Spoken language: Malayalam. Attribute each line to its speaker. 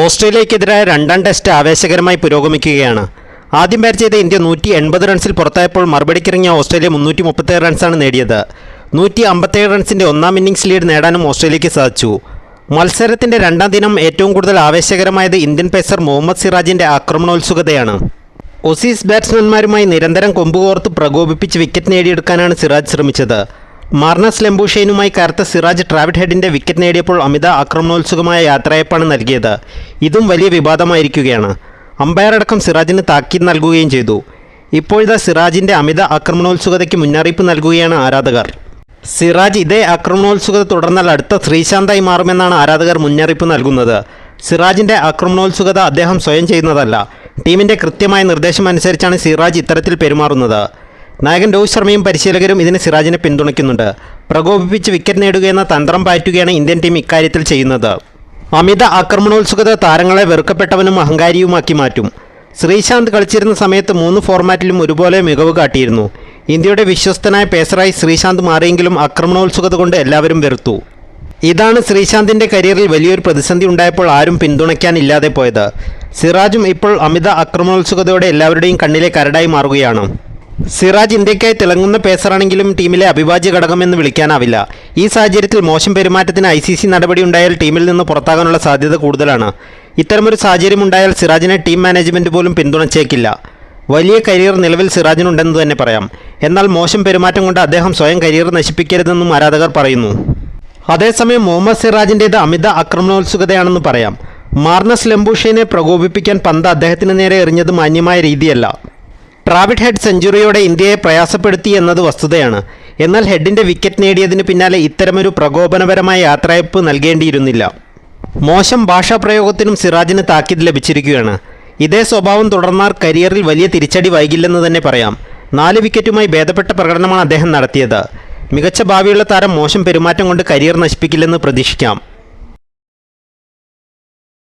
Speaker 1: ഓസ്ട്രേലിയക്കെതിരായ രണ്ടാം ടെസ്റ്റ് ആവേശകരമായി പുരോഗമിക്കുകയാണ്. ആദ്യം ബാറ്റ് ചെയ്ത ഇന്ത്യ നൂറ്റി എൺപത് റൺസിൽ പുറത്തായപ്പോൾ മറുപടിക്കിറങ്ങിയ ഓസ്ട്രേലിയ മുന്നൂറ്റി മുപ്പത്തേഴ് റൺസാണ് നേടിയത്. നൂറ്റി അമ്പത്തേഴ് റൺസിന്റെ ഒന്നാം ഇന്നിംഗ്സ് ലീഡ് നേടാനും ഓസ്ട്രേലിയയ്ക്ക് സാധിച്ചു. മത്സരത്തിന്റെ രണ്ടാം ദിനം ഏറ്റവും കൂടുതൽ ആവേശകരമായത് ഇന്ത്യൻ പേസർ മുഹമ്മദ് സിറാജിന്റെ ആക്രമണോത്സുകതയാണ്. ഒസീസ് ബാറ്റ്സ്മാൻമാരുമായി നിരന്തരം കൊമ്പുകോർത്ത് പ്രകോപിപ്പിച്ച് വിക്കറ്റ് നേടിയെടുക്കാനാണ് സിറാജ് ശ്രമിച്ചത്. മാർണസ് ലെംബൂഷെയിനുമായി കറുത്ത സിറാജ് ട്രാവിഡ് ഹെഡിന്റെ വിക്കറ്റ് നേടിയപ്പോൾ അമിത ആക്രമണോത്സുകമായ യാത്രയപ്പാണ് നൽകിയത്. ഇതും വലിയ വിവാദമായിരിക്കുകയാണ്. അമ്പയർ അടക്കം സിറാജിന് താക്കീത് നൽകുകയും ചെയ്തു. ഇപ്പോഴത്തെ സിറാജിന്റെ അമിത ആക്രമണോത്സുകതയ്ക്ക് മുന്നറിയിപ്പ് നൽകുകയാണ് ആരാധകർ. സിറാജ് ഇതേ ആക്രമണോത്സുകത തുടർന്നാൽ അടുത്ത ശ്രീശാന്തായി മാറുമെന്നാണ് ആരാധകർ മുന്നറിയിപ്പ് നൽകുന്നത്. സിറാജിന്റെ ആക്രമണോത്സുകത അദ്ദേഹം സ്വയം ചെയ്യുന്നതല്ല. ടീമിന്റെ കൃത്യമായ നിർദ്ദേശം അനുസരിച്ചാണ് സിറാജ് ഇത്തരത്തിൽ പെരുമാറുന്നത്. നായകൻ രോഹിത് ശർമ്മയും പരിശീലകരും ഇതിന് സിറാജിനെ പിന്തുണയ്ക്കുന്നുണ്ട്. പ്രകോപിപ്പിച്ച് വിക്കറ്റ് നേടുകയെന്ന തന്ത്രം പാറ്റുകയാണ് ഇന്ത്യൻ ടീം ഇക്കാര്യത്തിൽ ചെയ്യുന്നത്. അമിത ആക്രമണോത്സുകത താരങ്ങളെ വെറുക്കപ്പെട്ടവനും അഹങ്കാരിയുമാക്കി മാറ്റും. ശ്രീശാന്ത് കളിച്ചിരുന്ന സമയത്ത് മൂന്ന് ഫോർമാറ്റിലും ഒരുപോലെ മികവ് കാട്ടിയിരുന്നു. ഇന്ത്യയുടെ വിശ്വസ്തനായ പേസറായി ശ്രീശാന്ത് മാറിയെങ്കിലും ആക്രമണോത്സുകത കൊണ്ട് എല്ലാവരും വെറുത്തു. ഇതാണ് ശ്രീശാന്തിന്റെ കരിയറിൽ വലിയൊരു പ്രതിസന്ധി ഉണ്ടായപ്പോൾ ആരും പിന്തുണയ്ക്കാനില്ലാതെ പോയത്. സിറാജും ഇപ്പോൾ അമിത ആക്രമണോത്സുകതയോടെ എല്ലാവരുടെയും കണ്ണിലെ കരടായി മാറുകയാണ്. സിറാജ് ഇന്ത്യക്കായി തിളങ്ങുന്ന പേസറാണെങ്കിലും ടീമിലെ അവിഭാജ്യ ഘടകമെന്ന് വിളിക്കാനാവില്ല. ഈ സാഹചര്യത്തിൽ മോശം പെരുമാറ്റത്തിന് ഐ സി സി നടപടിയുണ്ടായാൽ ടീമിൽ നിന്ന് പുറത്താകാനുള്ള സാധ്യത കൂടുതലാണ്. ഇത്തരമൊരു സാഹചര്യം ഉണ്ടായാൽ സിറാജിനെ ടീം മാനേജ്മെന്റ് പോലും പിന്തുണച്ചേക്കില്ല. വലിയ കരിയർ നിലവിൽ സിറാജിനുണ്ടെന്ന് തന്നെ പറയാം. എന്നാൽ മോശം പെരുമാറ്റം കൊണ്ട് അദ്ദേഹം സ്വയം കരിയർ നശിപ്പിക്കരുതെന്നും ആരാധകർ പറയുന്നു. അതേസമയം മുഹമ്മദ് സിറാജിന്റേത് അമിത ആക്രമണോത്സുകതയാണെന്ന് പറയാം. മാർണസ് ലെംബൂഷേനെ പ്രകോപിപ്പിക്കാൻ പന്ത് അദ്ദേഹത്തിന് നേരെ എറിഞ്ഞത് മാന്യമായ രീതിയല്ല. ട്രാവിഡ് ഹെഡ് സെഞ്ചുറിയോടെ ഇന്ത്യയെ പ്രയാസപ്പെടുത്തി എന്നത് വസ്തുതയാണ്. എന്നാൽ ഹെഡിന്റെ വിക്കറ്റ് നേടിയതിന് പിന്നാലെ ഇത്തരമൊരു പ്രകോപനപരമായ യാത്രയപ്പ് നൽകേണ്ടിയിരുന്നില്ല. മോശം ഭാഷാപ്രയോഗത്തിനും സിറാജിന് താക്കീത് ലഭിച്ചിരിക്കുകയാണ്. ഇതേ സ്വഭാവം തുടർന്നാൽ കരിയറിൽ വലിയ തിരിച്ചടി വൈകില്ലെന്ന് തന്നെ പറയാം. നാല് വിക്കറ്റുമായി ഭേദപ്പെട്ട പ്രകടനമാണ് അദ്ദേഹം നടത്തിയത്. മികച്ച ഭാവിയുള്ള താരം മോശം പെരുമാറ്റം കൊണ്ട് കരിയർ നശിപ്പിക്കില്ലെന്ന് പ്രതീക്ഷിക്കാം.